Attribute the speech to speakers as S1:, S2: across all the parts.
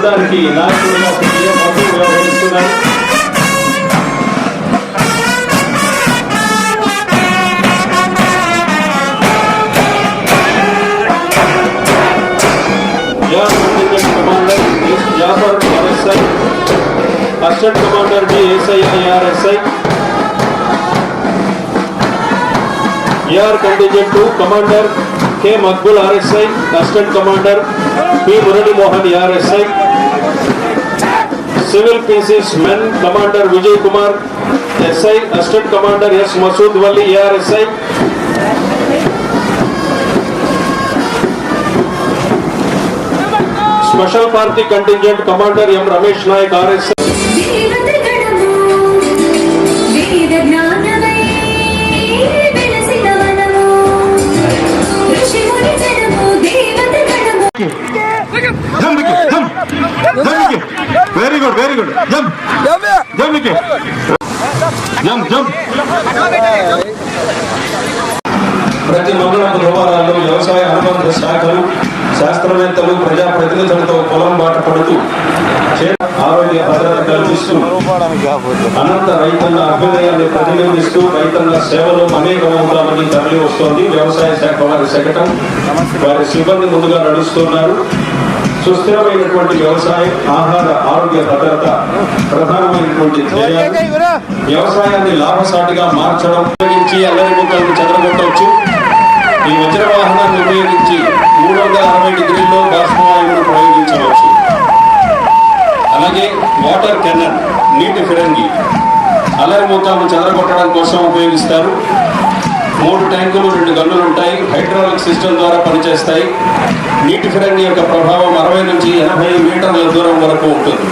S1: బృందానికి నాయకుడిగా శ్రీ మధు వ్యవహరిస్తున్నారు John contingent commander S Jafar RSI assistant commander D SI RSI AR contingent two commander K Maqbool RSI assistant commander P Murali Mohan RSI civil PCs men commander civil PCs main commander Vijay Kumar, SI assistant commander S Masood Vali AR SI special party contingent
S2: commander M Ramesh Naik R S Dharma very
S3: good very good జమ్ జమ్ వికి జమ్ జమ్
S1: ప్రతి మంగళ బుధవారాల్లో వ్యవసాయ అనుబంధ శాఖలు శాస్త్రవేత్తలు ప్రజాప్రతినిధులతో పొలం బాట పడుతూ ఆరోగ్య భద్రత కల్పిస్తూ అనంత రైతన్న అభ్యుదయాన్ని ప్రతిబింబిస్తూ రైతన్న సేవలో అనేకమవుతామని తరలి వస్తోంది వ్యవసాయ శాఖ వారి శకటం. వారి సిబ్బంది ముందుగా నడుస్తున్నారు. సుస్థిరమైనటువంటి వ్యవసాయం ఆహార ఆరోగ్య భద్రత ప్రధానమైనటువంటి వ్యవసాయాన్ని లాభసాటిగా మార్చడం ఉపయోగించి అల్లరి ముక్కలను చెదరగొట్టవచ్చు. ఈ వజ్ర వాహనాన్ని ఉపయోగించి మూడు వందల అరవై డిగ్రీల్లో బాష్పవాయువును ప్రయోగించవచ్చు. అలాగే వాటర్ కెనన్ నీటి ఫిరంగి. అల్లరి మూతాలను చెదరగొట్టడం కోసం ఉపయోగిస్తారు. మూడు ట్యాంకులు రెండు గన్నులు ఉంటాయి. హైడ్రాలిక్ సిస్టమ్ ద్వారా పనిచేస్తాయి. నీటి ఫిరంగి యొక్క ప్రభావం అరవై నుంచి ఎనభై మీటర్ల దూరం వరకు ఉంటుంది.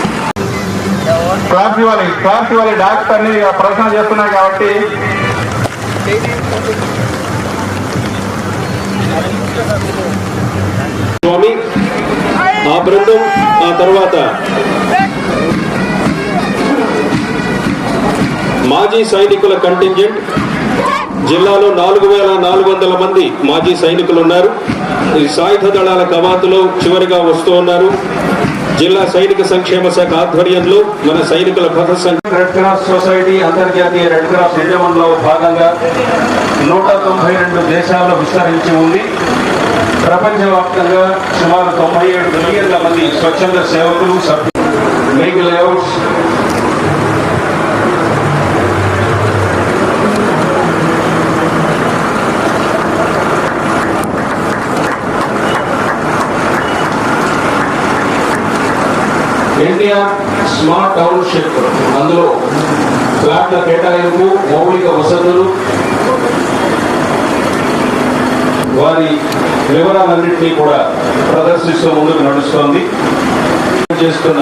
S3: క్లాస్ ఇవ్వాలి. క్లాస్ ఇవ్వాలి. డాక్టర్ అన్ని ప్రశ్న చేస్తున్నాయి కాబట్టి.
S1: స్వామి ఆ బృందం ఆ తర్వాత మాజీ సైనికుల కంటింజెంట్ జిల్లాలో నాలుగు వేల నాలుగు వందల మంది మాజీ సైనికులు ఉన్నారు ఈ సాయుధ దళాల కవాతులో చివరిగా వస్తూ ఉన్నారు. జిల్లా సైనిక సంక్షేమ శాఖ ఆధ్వర్యంలో మన సైనికుల పథ రెడ్ క్రాస్ సొసైటీ అంతర్జాతీయ రెడ్ క్రాస్ ఉద్యమంలో భాగంగా నూట తొంభై రెండు దేశాల్లో విస్తరించి ఉంది. ప్రపంచవ్యాప్తంగా సుమారు తొంభై ఏడు మిలియన్ల మంది స్వచ్ఛంద సేవకులు సభ్యులు main layouts India smart township అందులో ఫ్లాట్ల కేటాయింపు మౌలిక వసతులు వారి వివరాలన్నింటినీ కూడా ప్రదర్శిస్తూ ముందుకు నడుస్తోంది. చేస్తున్న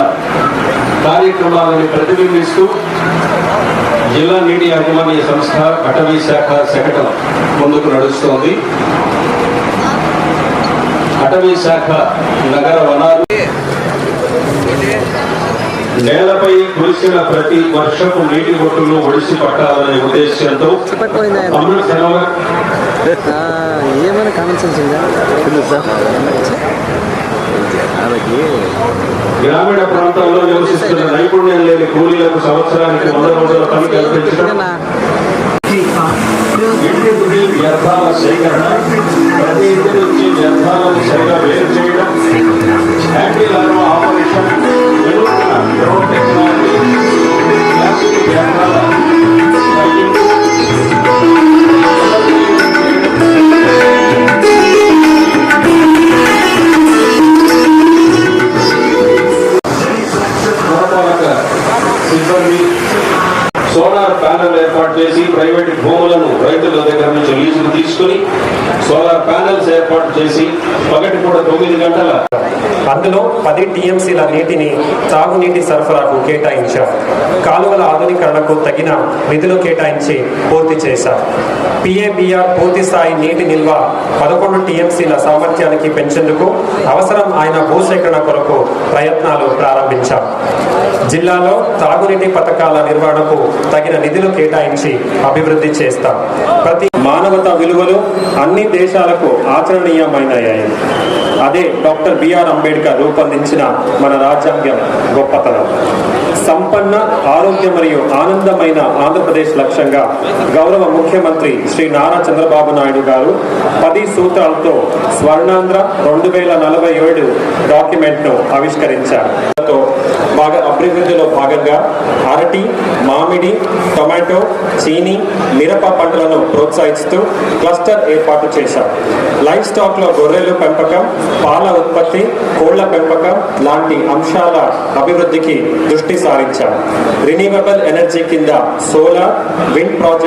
S1: కార్యక్రమాలను ప్రతిబింబిస్తూ జిల్లా నీటి యాజమాన్య సంస్థ అటవీ శాఖ శకటం ముందుకు నడుస్తోంది. అటవీ శాఖ నగర వనాలు నేలపై కురిసిన ప్రతి వర్షపు నీటి బొట్టును ఒడిసి పట్టాలనే ఉద్దేశంతో అమృత్ సరోవర్
S4: ఏమైనా
S1: గ్రామీణ ప్రాంతాల్లో నివసిస్తున్న నైపుణ్యం లేని కూలీలకు సంవత్సరానికి వంద రోజుల పని కల్పించడం. ఇంటి నుండి వ్యర్థాల సేకరణ ప్రతి ఇంటి నుంచి వ్యర్థాలను సరిగా వేరు చేయడం. భూములను రైతుల దగ్గర నుంచి లీజులు తీసుకుని సోలార్ ప్యానెల్స్ ఏర్పాటు చేసి పగటి కూడా తొమ్మిది గంటల
S5: అందులో పది టీఎంసీల నీటిని తాగునీటి సరఫరాకు కేటాయించారు కాలువల ఆధునీకరణకు తగిన నిధులు కేటాయించి పూర్తి చేశారు పిఏబిఆర్ పూర్తి స్థాయి నీటి నిల్వ పదకొండు టీఎంసీల సామర్థ్యానికి పెంచేందుకు అవసరం ఆయన భూసేకరణ కొరకు ప్రయత్నాలు ప్రారంభించారు జిల్లాలో తాగునీటి పథకాల నిర్వహణకు తగిన నిధులు కేటాయించి అభివృద్ధి చేస్తాం. ప్రతి మానవతా విలువలు అన్ని దేశాలకు ఆచరణీయమైనయ్యాయి. అదే డాక్టర్ బిఆర్ అంబేద్కర్ రూపొందించిన మన రాజ్యాంగం గొప్పతనం. సంపన్న ఆరోగ్య మరియు ఆనందమైన ఆంధ్రప్రదేశ్ లక్ష్యంగా గౌరవ ముఖ్యమంత్రి శ్రీ నారా చంద్రబాబు నాయుడు గారు పది సూత్రాలతో స్వర్ణాంధ్ర రెండు వేల నలభై ఏడు డాక్యుమెంట్ను ఆవిష్కరించారు. బాగా అభివృద్ధిలో భాగంగా అరటి మామిడి టొమాటో చీని మిరప పంటలను ప్రోత్సహిస్తూ క్లస్టర్ ఏర్పాటు చేశారు. లైఫ్ స్టాక్లో గొర్రెలు పెంపకం పాల ఉత్పత్తి కోళ్ళ పెంపకం లాంటి అంశాల అభివృద్ధికి దృష్టి సారించారు. రిన్యూవబుల్ ఎనర్జీ కింద సోలార్ విండ్ ప్రాజెక్ట్